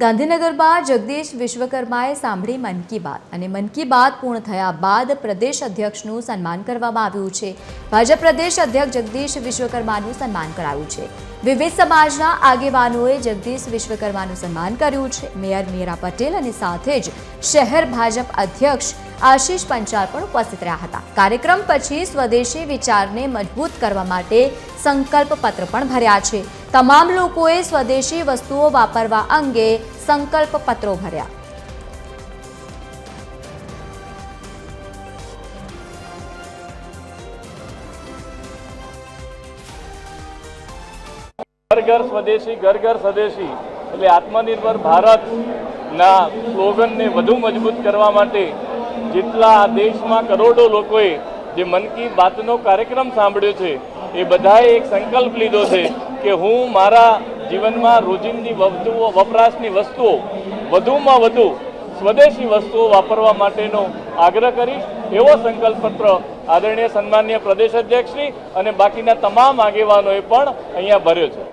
ગાંધીનગરમાં જગદીશ વિશ્વકર્માએ સાંભળી મન કી બાત અને મન કી બાત પૂર્ણ થયા બાદ પ્રદેશ અધ્યક્ષનું સન્માન કરવામાં આવ્યું છે. ભાજપ પ્રદેશ અધ્યક્ષ જગદીશ વિશ્વકર્માનું સન્માન કરાયું છે. વિવિધ સમાજના આગેવાનોએ જગદીશ વિશ્વકર્માનું સન્માન કર્યું છે. મેયર મીરા પટેલ અને સાથે જ શહેર ભાજપ અધ્યક્ષ આશીષ પંચાલ પણ ઉપસ્થિત રહ્યા હતા. કાર્યક્રમ પછી સ્વદેશી વિચારને મજબૂત કરવા માટે સંકલ્પ પત્ર પણ ભર્યા છે. તમામ લોકોએ સ્વદેશી વસ્તુઓ વાપરવા અંગે સંકલ્પ પત્રો ભર્યા. ઘર ઘર સ્વદેશી, ઘર ઘર સ્વદેશી. એટલે આત્મનિર્ભર ભારતના સ્લોગનને વધુ મજબૂત કરવા માટે જેટલા દેશમાં કરોડો લોકોએ જે મન કી બાતનો કાર્યક્રમ સાંભળ્યો છે, એ બધાએ એક સંકલ્પ લીધો છે કે હું મારા જીવનમાં રોજિંદી વસ્તુઓ, વપરાશની વસ્તુઓ, વધુમાં વધુ સ્વદેશી વસ્તુઓ વાપરવા માટેનો આગ્રહ કરીશ. એવો સંકલ્પ પત્ર આદરણીય સન્માનીય પ્રદેશ અધ્યક્ષશ્રી અને બાકીના તમામ આગેવાનોએ પણ અહીંયા ભર્યો છે.